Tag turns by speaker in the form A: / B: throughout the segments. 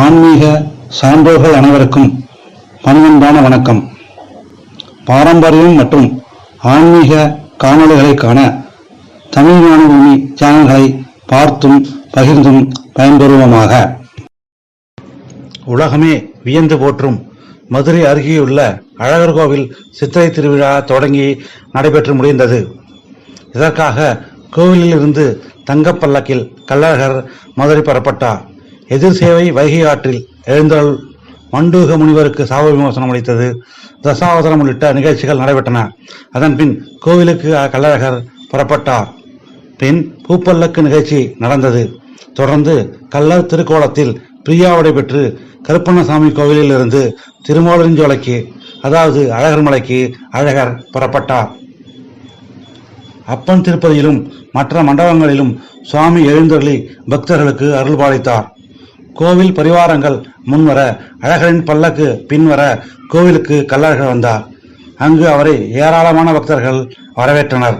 A: ஆன்மீக சான்றோர்கள் அனைவருக்கும் பணிவன்பான வணக்கம். பாரம்பரியம் மற்றும் ஆன்மீக காணொளிகளை காண தமிழ் ஞானபூமி சேனல்களை பார்த்தும் பகிர்ந்தும் பயன்பெறுவோமாக. உலகமே வியந்து போற்றும் மதுரை அருகேயுள்ள அழகர் கோவில் சித்திரை திருவிழா தொடங்கி நடைபெற்று முடிந்தது. இதற்காக கோவிலில் இருந்து தங்கப்பல்லக்கில் கள்ளழகர் மதுரை பெறப்பட்டார். எதிர் சேவை வைகை ஆற்றில் எழுந்தருள் மண்டூக முனிவருக்கு சாப விமோசனம் அளித்தது. தசாவதாரம் உள்ளிட்ட நிகழ்ச்சிகள் நடைபெற்றன. அதன் பின் கோவிலுக்கு கள்ளழகர் புறப்பட்டார். பின் பூப்பல்லக்கு நிகழ்ச்சி நடந்தது. தொடர்ந்து கள்ளர் திருக்கோலத்தில் பிரியாவுடை பெற்று கருப்பண்ணசாமி கோவிலில் இருந்து திருமோலஞ்சோலைக்கு அதாவது அழகர் மலைக்கு அழகர் புறப்பட்டார். அப்பன் திருப்பதியிலும் மற்ற மண்டபங்களிலும் சுவாமி எழுந்தருளி பக்தர்களுக்கு அருள்பாலித்தார். கோவில் பரிவாரங்கள் முன்வர அழகரின் பல்லக்கு பின்வர கோவிலுக்கு கள்ளழகர் வந்தார். அங்கு அவரை ஏராளமான பக்தர்கள் வரவேற்றனர்.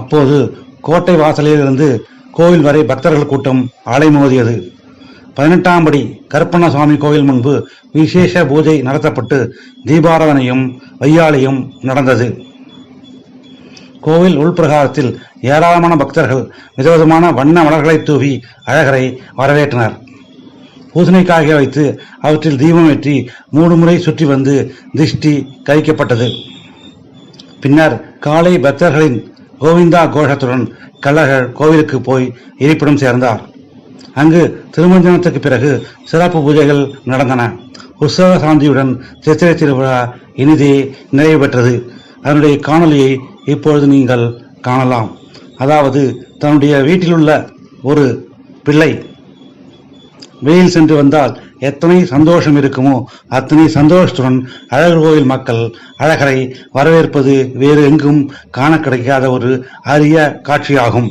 A: அப்போது கோட்டை வாசலில் இருந்து கோவில் வரை பக்தர்கள் கூட்டம் அலைமோதியது பதினெட்டாம் படி கருப்பண்ணசுவாமி கோவில் முன்பு விசேஷ பூஜை நடத்தப்பட்டு தீபாராதனையும் வையாளியும் நடந்தது. கோவில் உள்பிரகாரத்தில் ஏராளமான பக்தர்கள் விதவிதமான வண்ண மலர்களை தூவி அழகரை வரவேற்றனர். பூசணைக்காக வைத்து அவற்றில் தீபம் ஏற்றி மூணு முறை சுற்றி வந்து திஷ்டி கழிக்கப்பட்டது. பின்னர் காலை பக்தர்களின் கோவிந்தா கோஷத்துடன் கள்ளகர் கோவிலுக்கு போய் இருப்பிடம் சேர்ந்தார். அங்கு திருமஞ்சனத்துக்கு பிறகு சிறப்பு பூஜைகள் நடந்தன. உற்சவ சாந்தியுடன் சித்திரை திருவிழா இனிதே நிறைவு பெற்றது. அதனுடைய காணொலியை இப்பொழுது நீங்கள் காணலாம். அதாவது தன்னுடைய வீட்டிலுள்ள ஒரு பிள்ளை வெயில் சென்று வந்தால் எத்தனை சந்தோஷம் இருக்குமோ அத்தனை சந்தோஷத்துடன் அழகர் கோவில் மக்கள் அழகரை வரவேற்பது வேறு எங்கும் காண கிடைக்காத ஒரு அரிய காட்சியாகும்.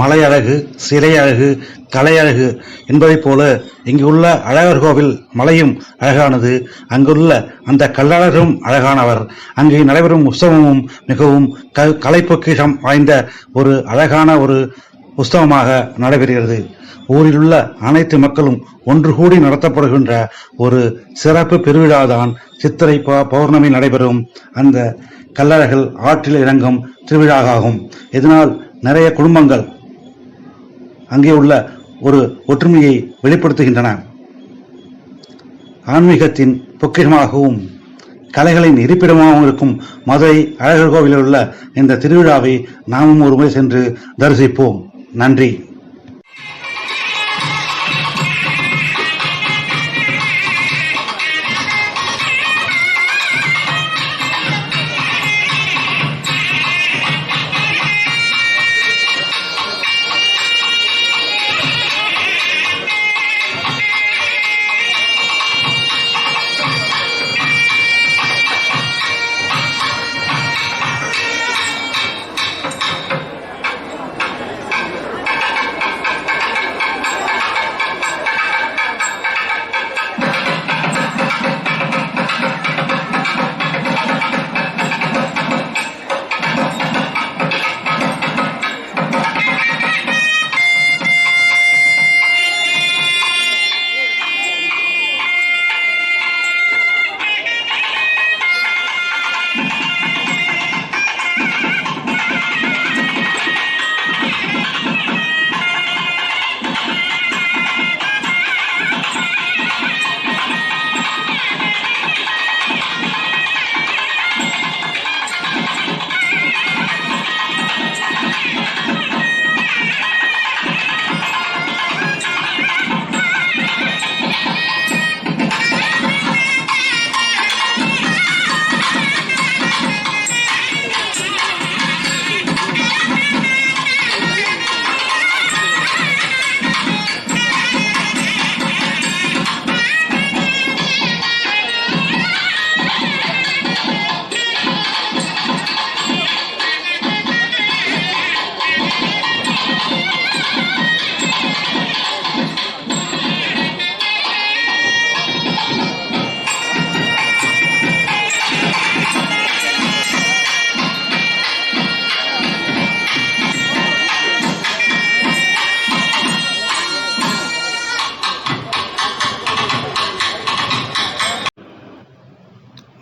A: மலை அழகு சிலை அழகு கலை அழகு என்பதைப் போல இங்குள்ள அழகர் கோவில் மலையும் அழகானது. அங்குள்ள அந்த கல்லழகரும் அழகானவர். அங்கே நடைபெறும் உற்சவமும் மிகவும் க கலைப்பொக்கிஷம் வாய்ந்த ஒரு அழகான ஒரு உற்சவமாக நடைபெறுகிறது. ஊரில் உள்ள அனைத்து மக்களும் ஒன்று கூடி நடத்தப்படுகின்ற ஒரு சிறப்பு பெருவிழாதான் சித்திரை பௌர்ணமி நடைபெறும். அந்த கல்லழகல் ஆற்றில் இறங்கும் திருவிழாவாகும். இதனால் நிறைய குடும்பங்கள் அங்கே உள்ள ஒரு ஒற்றுமையை வெளிப்படுத்துகின்றன. ஆன்மீகத்தின் பொக்கிஷமாகவும் கலைகளின் இருப்பிடமாகவும் இருக்கும் மதுரை அழகர் கோவிலில் உள்ள இந்த திருவிழாவை நாமும் ஒருமுறை சென்று தரிசிப்போம். நன்றி.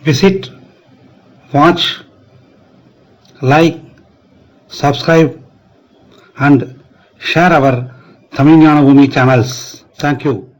A: Visit, watch, like, subscribe and share our Tamil Gnana Bhumi channels. Thank you.